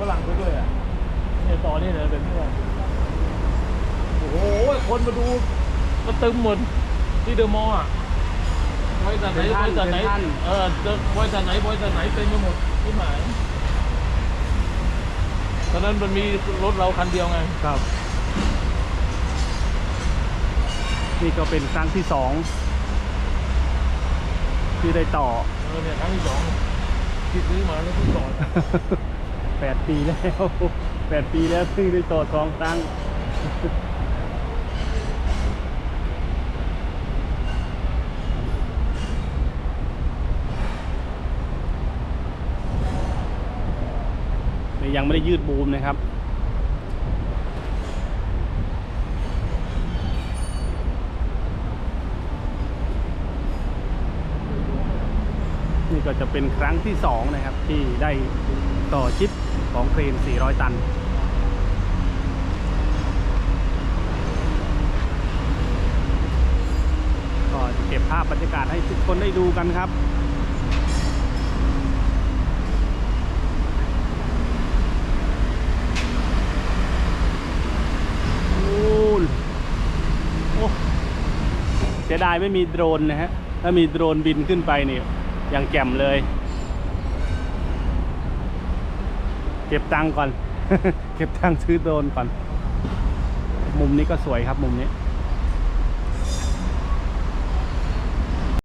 ฝรั่งไปด้วยอะเนี่ยต่อนี่เลยแบบนี้เลยโอ้โห คนมาดูมาตึมหมดที่เดอะมอลล์อะบริษัทไหนบริษัทไหน เออเดอะบริษัทไหนบริษัทไหนเต็มไปหมดที่หมายตอนนั้นมันมีรถเราคันเดียวไง ครับ นี่ก็เป็นครั้งที่สองที่ได้ต่อ เออเนี่ยครั้งที่สองที่ซื้อมาแล้วที่ต่อ แปดปีแล้วแปดปีแล้วซึ่งได้ต่อสองครั้งยังไม่ได้ยืดบูมนะครับนี่ก็จะเป็นครั้งที่สองนะครับที่ได้ ต่อชิปของเครน 400 ตัน ก็จะเก็บภาพบรรยากาศให้ทุกคนได้ดูกันครับโอ้ยโอ้เสียดายไม่มีโดรนนะฮะ ถ้ามีโดรนบินขึ้นไปเนี่ยยังแจ่มเลย เก็บตังก่อน เก็บตังซื้อโดนก่อน มุมนี้ก็สวยครับมุมนี้